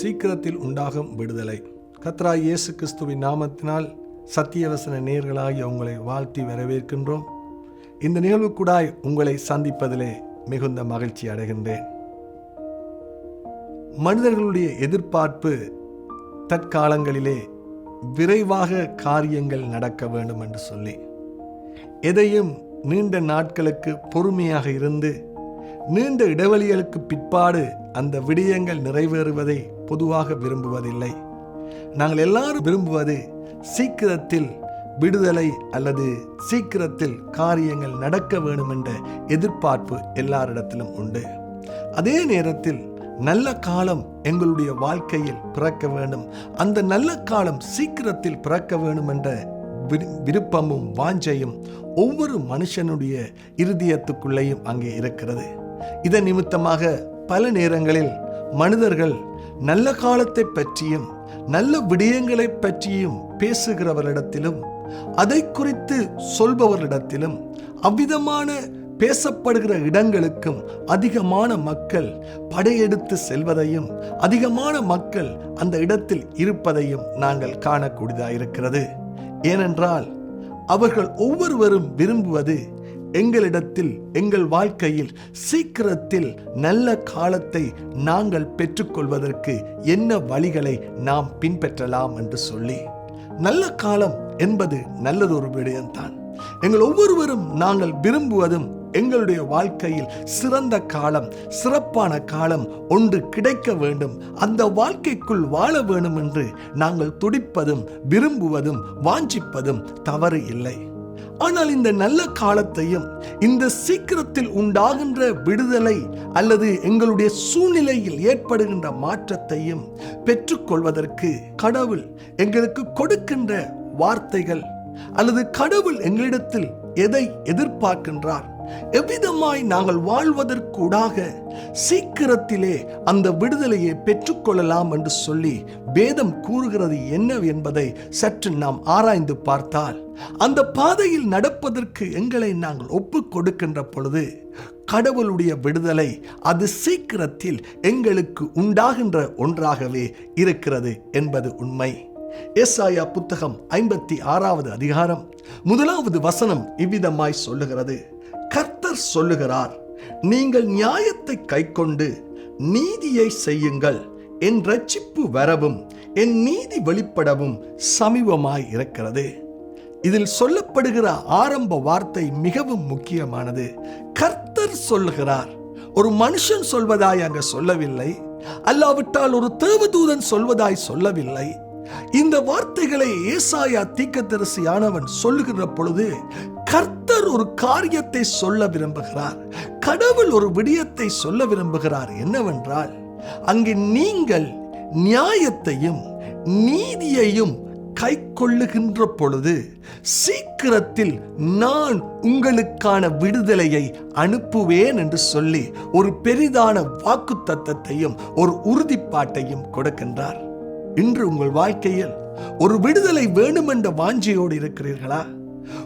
சீக்கிரத்தில் உண்டாகும் விடுதலை. கத்ரா இயேசு கிறிஸ்துவின் நாமத்தினால் சத்தியவசன நேர்களாகி உங்களை வாழ்த்தி வரவேற்கின்றோம். இந்த நிகழ்வுக்கூடாய் உங்களை சந்திப்பதிலே மிகுந்த மகிழ்ச்சி அடைகின்றேன். மனிதர்களுடைய எதிர்பார்ப்பு தற்காலங்களிலே விரைவாக காரியங்கள் நடக்க வேண்டும் என்று சொல்லி எதையும் நீண்ட நாட்களுக்கு பொறுமையாக இருந்து நீண்ட இடைவெளிகளுக்கு பிற்பாடு அந்த விடயங்கள் நிறைவேறுவதை பொதுவாக விரும்புவதில்லை. நாங்கள் எல்லாரும் விரும்புவது சீக்கிரத்தில் விடுதலை அல்லது சீக்கிரத்தில் காரியங்கள் நடக்க வேண்டும் என்ற எதிர்பார்ப்பு எல்லாரிடத்திலும் உண்டு. அதே நேரத்தில் நல்ல காலம் எங்களுடைய வாழ்க்கையில் பிறக்க வேண்டும். அந்த நல்ல காலம் சீக்கிரத்தில் பிறக்க வேண்டும் என்ற விரு- விருப்பமும் வாஞ்சையும் ஒவ்வொரு மனுஷனுடைய இருதயத்துக்குள்ளேயும் அங்கே இருக்கிறது. இதன் நிமித்தமாக பல நேரங்களில் மனிதர்கள் நல்ல காலத்தை பற்றியும் நல்ல விடயங்களை பற்றியும் பேசுகிறவரிடத்திலும் அதை குறித்து சொல்பவரிடத்திலும் அவ்விதமான பேசப்படுகிற இடங்களுக்கும் அதிகமான மக்கள் படையெடுத்து செல்வதையும் அதிகமான மக்கள் அந்த இடத்தில் இருப்பதையும் நாங்கள் காணக்கூடியதாக இருக்கிறது ஏனென்றால் அவர்கள் ஒவ்வொருவரும் விரும்புவது எங்களிடத்தில் எங்கள் வாழ்க்கையில் சீக்கிரத்தில் நல்ல காலத்தை நாங்கள் பெற்றுக்கொள்வதற்கு என்ன வழிகளை நாம் பின்பற்றலாம் என்று சொல்லி. நல்ல காலம் என்பது நல்லதொரு விடயம்தான். எங்கள் ஒவ்வொருவரும் நாங்கள் விரும்புவதும் எங்களுடைய வாழ்க்கையில் சிறந்த காலம் சிறப்பான காலம் ஒன்று கிடைக்க வேண்டும் அந்த வாழ்க்கைக்குள் வாழ வேண்டும் என்று நாங்கள் துடிப்பதும் விரும்புவதும் வாஞ்சிப்பதும் தவறு இல்லை. ஆனால் இந்த நல்ல காலத்தையும் இந்த சீக்கிரத்தில் உண்டாகின்ற விடுதலை அல்லது எங்களுடைய சூழ்நிலையில் ஏற்படுகின்ற மாற்றத்தையும் பெற்றுக்கொள்வதற்கு கடவுள் எங்களுக்கு கொடுக்கின்ற வார்த்தைகள் அல்லது கடவுள் எங்களிடத்தில் எதை எதிர்பார்க்கின்றார்? எவ்விதமாய் நாங்கள் வாழ்வதற்கூடாக சீக்கிரத்திலே அந்த விடுதலையை பெற்றுக்கொள்ளலாம் என்று சொல்லி வேதம் கூறுகிறது என்ன என்பதை சற்று நாம் ஆராய்ந்து பார்த்தால் அந்த பாதையில் நடப்பதற்கு எங்களை நாங்கள் ஒப்பு கொடுக்கின்ற பொழுது கடவுளுடைய விடுதலை அது சீக்கிரத்தில் எங்களுக்கு உண்டாகின்ற ஒன்றாகவே இருக்கிறது என்பது உண்மை. ஏசாயா புத்தகம் ஐம்பத்தி ஆறாவது அதிகாரம் முதலாவது வசனம் இவ்விதமாய் சொல்லுகிறது. கர்த்தர் சொல்லுகிறார் நீங்கள் நியாயத்தை கைக்கொண்டு நீதியை செய்யுங்கள். என் ரட்சிப்பு வரவும் என் நீதி வெளிப்படவும் சமீபமாய் இருக்கிறது. இதில் சொல்லப்படுகிற ஆரம்ப வார்த்தை மிகவும் முக்கியமானது. கர்த்தர் சொல்லுகிறார் ஒரு மனுஷன் சொல்வதாய் அங்க சொல்லவில்லை. அல்லாவிட்டால் ஒரு தேவதூதன் சொல்வதாய் சொல்லவில்லை. இந்த வார்த்தைகளை ஏசாயா தீக்கத்தரசியானவன் சொல்லுகிற பொழுது கர்த்தர் ஒரு காரியத்தை சொல்ல விரும்புகிறார். கடவுள் ஒரு விடயத்தை சொல்ல விரும்புகிறார். என்னவென்றால் அங்கே நீங்கள் நியாயத்தையும் நீதியையும் கை கொள்ளுகின்ற பொழுது சீக்கிரத்தில் நான் உங்களுக்கான விடுதலையை அனுப்புவேன் என்று சொல்லி ஒரு பெரிதான வாக்கு தத்தத்தையும் ஒரு உறுதிப்பாட்டையும் கொடுக்கின்றார். இன்று உங்கள் வாழ்க்கையில் ஒரு விடுதலை வேண்டுமென்ற வாஞ்சியோடு இருக்கிறீர்களா?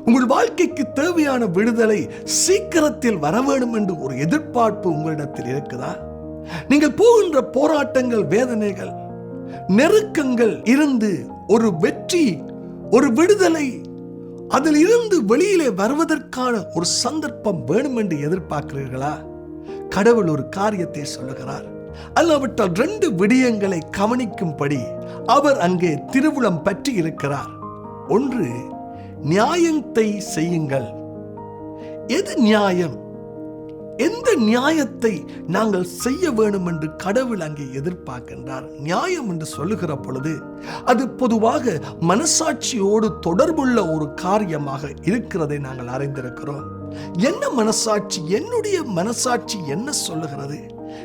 உங்கள் வாழ்க்கைக்கு தேவையான விடுதலை சீக்கிரத்தில் வர வேண்டும் என்று ஒரு எதிர்பார்ப்பு உங்களிடத்தில் இருக்குதா? நீங்கள் போகின்ற போராட்டங்கள் வேதனைகள் நெருக்கங்கள் இருந்து ஒரு வெற்றி ஒரு விடுதலை அதில் இருந்து வெளியிலே வருவதற்கான ஒரு சந்தர்ப்பம் வேணும் என்று எதிர்பார்க்கிறீர்களா? கடவுள் ஒரு காரியத்தை சொல்லுகிறார். அல்லாவிட்டால் ரெண்டு விடயங்களை கவனிக்கும்படி அவர் அங்கே திருவுளம் பற்றி இருக்கிறார். ஒன்று நியாயத்தை செய்யுங்கள். எது நியாயம்? எந்த நியாயத்தை நாங்கள் செய்ய வேண்டும் என்று கடவுள் அங்கே எதிர்பார்க்கின்றார். நியாயம் என்று சொல்லுகிற பொழுது அது பொதுவாக மனசாட்சியோடு தொடர்புள்ள ஒரு காரியமாக இருக்கிறதை நாங்கள் அறிந்திருக்கிறோம். என்ன மனசாட்சி? என்னுடைய மனசாட்சி என்ன சொல்லுகிறது?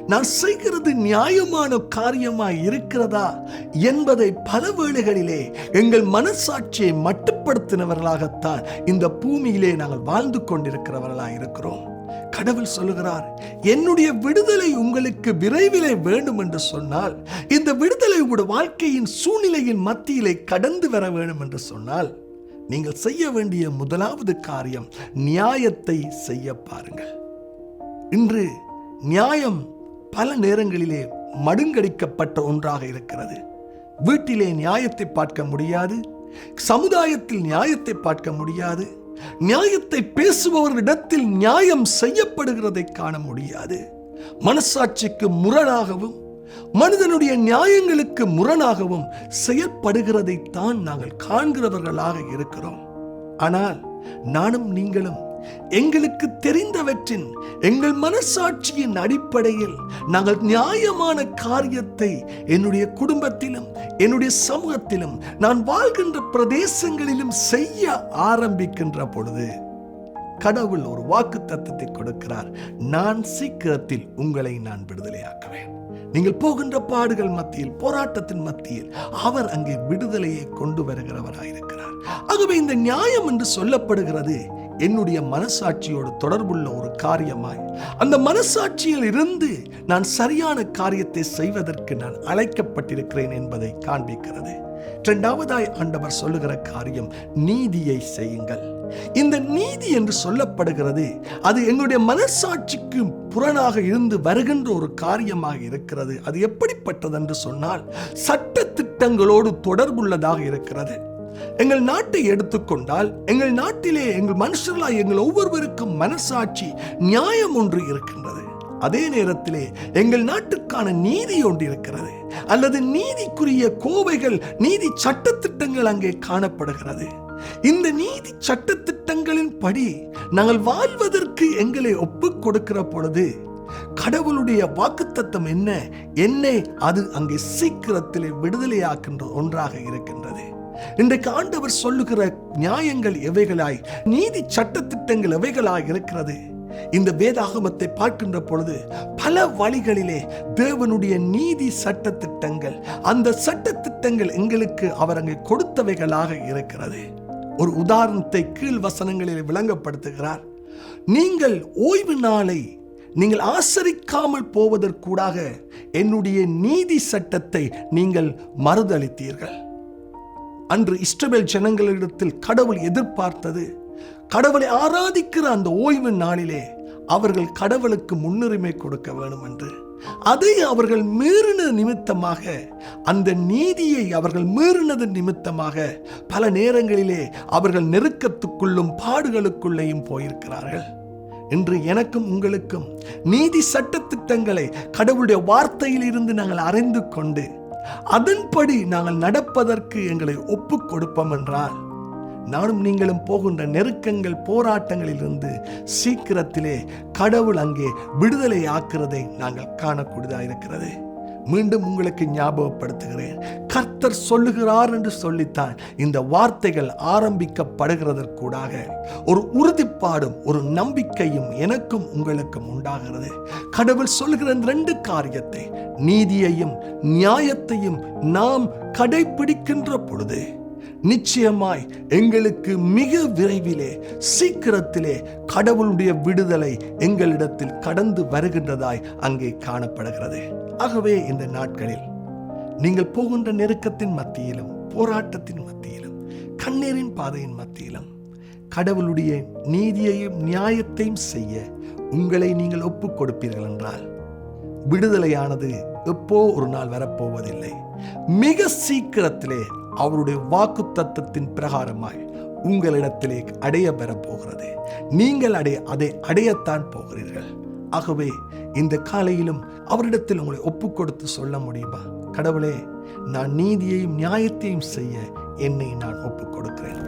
நான் செய்கிறது நியாயமான காரியமாய் இருக்கிறதா என்பதை பல வேளைகளிலே எங்கள் மனசாட்சியை மட்டுப்படுத்தினவர்களாகத்தான் இந்த பூமியிலே நாங்கள் வாழ்ந்து கொண்டிருக்கிறவர்களாக இருக்கிறோம். கடவுள் சொல்லுகிறார் என்னுடைய விடுதலை உங்களுக்கு விரைவிலே வேண்டும் என்று சொன்னால் இந்த விடுதலை உங்களுடைய வாழ்க்கையின் சூழ்நிலையின் மத்தியிலே கடந்து வர வேண்டும் என்று சொன்னால் நீங்கள் செய்ய வேண்டிய முதலாவது காரியம் நியாயத்தை செய்ய பாருங்கள். இன்று நியாயம் பல நேரங்களிலே மடுங்கடிக்கப்பட்ட ஒன்றாக இருக்கிறது. வீட்டிலே நியாயத்தை பார்க்க முடியாது. சமுதாயத்தில் நியாயத்தை பார்க்க முடியாது. நியாயத்தை பேசுபவரிடத்தில் நியாயம் செய்யப்படுகிறதை காண முடியாது. மனசாட்சிக்கு முரணாகவும் மனிதனுடைய நியாயங்களுக்கு முரணாகவும் செயல்படுகிறதைத்தான் நாங்கள் காண்கிறவர்களாக இருக்கிறோம். ஆனால் நானும் நீங்களும் எங்களுக்கு தெரிந்தவற்றின் எங்கள் மனசாட்சியின் அடிப்படையில் நாங்கள் நியாயமான காரியத்தை என்னுடைய குடும்பத்திலும் என்னுடைய சமூகத்திலும் நான் வாழ்கின்ற பிரதேசங்களிலும் செய்ய ஆரம்பிக்கின்ற பொழுது கடவுள் ஒரு வாக்கு தத்துவத்தை கொடுக்கிறார். நான் சீக்கிரத்தில் உங்களை நான் விடுதலையாக்குவேன். நீங்கள் போகின்ற பாடுகள் மத்தியில் போராட்டத்தின் மத்தியில் அவர் அங்கே விடுதலையை கொண்டு வருகிறவராயிருக்கிறார். ஆகவே இந்த நியாயம் என்று சொல்லப்படுகிறது என்னுடைய மனசாட்சியோடு தொடர்புள்ள ஒரு காரியமாய். அந்த மனசாட்சியில் இருந்து நான் சரியான காரியத்தை செய்வதற்கு நான் அழைக்கப்பட்டிருக்கிறேன் என்பதை காண்பிக்கிறது. இரண்டாவதாய் ஆண்டவர் சொல்லுகிற காரியம் நீதியை செய்யுங்கள். இந்த நீதி என்று சொல்லப்படுகிறது அது எங்களுடைய மனசாட்சிக்கு புறனாக இருந்து வருகின்ற ஒரு காரியமாக இருக்கிறது. அது எப்படிப்பட்டது என்று சொன்னால் சட்ட திட்டங்களோடு தொடர்புள்ளதாக இருக்கிறது. எங்கள் நாட்டை எடுத்துக்கொண்டால் எங்கள் நாட்டிலே எங்கள் மனுஷர்களாய் எங்கள் ஒவ்வொருவருக்கும் மனசாட்சி நியாயம் ஒன்று இருக்கின்றது. அதே நேரத்திலே எங்கள் நாட்டுக்கான நீதி ஒன்று இருக்கிறது. அல்லது நீதிக்குரிய கோவைகள் நீதி சட்டத்திட்டங்கள் அங்கே காணப்படுகிறது. இந்த நீதி சட்டத்திட்டங்களின் படி நாங்கள் வாழ்வதற்கு எங்களை ஒப்புக் கொடுக்கிற பொழுது கடவுளுடைய வாக்குத்தத்தம் என்ன? என்னை அது அங்கே சீக்கிரத்திலே விடுதலையாக்கின்ற ஒன்றாக இருக்கின்றது. இன்றைக்கு ஆண்டவர் சொல்லுகிற நியாயங்கள் எவைகளாய்? நீதி சட்ட திட்டங்கள் எவைகளாய் இருக்கிறது? இந்த வேதாகமத்தை பார்க்கின்ற பொழுது பல வழிகளிலே தேவனுடைய நீதி சட்ட திட்டங்கள் அந்த சட்ட திட்டங்கள் எங்களுக்கு அவர் அங்கே கொடுத்தவைகளாக இருக்கிறது. ஒரு உதாரணத்தை கீழ் வசனங்களில் விளங்கப்படுத்துகிறார். நீங்கள் ஓய்வு நாளை நீங்கள் ஆசரிக்காமல் போவதற்கூடாக என்னுடைய நீதி சட்டத்தை நீங்கள் மறுதளித்தீர்கள். அன்று இஸ்ரவேல் ஜனங்களிடத்தில் கடவுள் எதிர்பார்த்தது. கடவுளை ஆராதிக்கிற அந்த ஓய்வு நாளிலே அவர்கள் கடவுளுக்கு முன்னுரிமை கொடுக்க வேண்டும் என்று அதை அவர்கள் மீறின நிமித்தமாக அந்த நீதியை அவர்கள் மீறினது நிமித்தமாக பல நேரங்களிலே அவர்கள் நெருக்கத்துக்குள்ளும் பாடுகளுக்குள்ளேயும் போயிருக்கிறார்கள். இன்று எனக்கும் உங்களுக்கும் நீதி சட்ட திட்டங்களை கடவுளுடைய வார்த்தையில் இருந்து நாங்கள் அறிந்து கொண்டு அதன்படி நாங்கள் நடப்பதற்கு எங்களை ஒப்புக் கொடுப்போம் என்றால் நானும் நீங்களும் போகின்ற நெருக்கங்கள் போராட்டங்களிலிருந்து சீக்கிரத்திலே கடவுள் அங்கே விடுதலை ஆக்குறதை நாங்கள் காணக்கூடியதாக இருக்கிறது மீண்டும் உங்களுக்கு ஞாபகப்படுத்துகிறேன். கர்த்தர் சொல்லுகிறார் என்று சொல்லித்தான் இந்த வார்த்தைகள் ஆரம்பிக்கப்படுகிறதற்கூடாக. ஒரு உறுதிப்பாடும் ஒரு நம்பிக்கையும் எனக்கும் உங்களுக்கும் உண்டாகிறது. கடவுள் சொல்லுகிற ரெண்டு காரியத்தை நீதியையும் நியாயத்தையும் நாம் கடைபிடிக்கின்ற பொழுது நிச்சயமாய் எங்களுக்கு மிக விரைவிலே சீக்கிரத்திலே கடவுளுடைய விடுதலை எங்களிடத்தில் கடந்து வருகின்றதாய் அங்கே காணப்படுகிறது. ஆகவே இந்த நாட்களில் நீங்கள் போகின்ற நெருக்கத்தின் மத்தியிலும் போராட்டத்தின் மத்தியிலும் கண்ணீரின் பாதையின் மத்தியிலும் கடவுளுடைய நீதியையும் நியாயத்தையும் செய்ய உங்களை நீங்கள் ஒப்புக் கொடுப்பீர்கள் என்றால் விடுதலையானது எப்போ ஒரு நாள் வரப்போவதில்லை. மிக சீக்கிரத்திலே அவருடைய வாக்கு தத்தத்தின் பிரகாரமாய் உங்களிடத்திலே அடைய பெறப் போகிறது. நீங்கள் அடைய அதை அடையத்தான் போகிறீர்கள். ஆகவே இந்த காலையிலும் அவரிடத்தில் உங்களை ஒப்புக் கொடுத்து சொல்ல முடியுமா? கடவுளே நான் நீதியையும் நியாயத்தையும் செய்ய என்னை நான் ஒப்புக் கொடுக்கிறேன்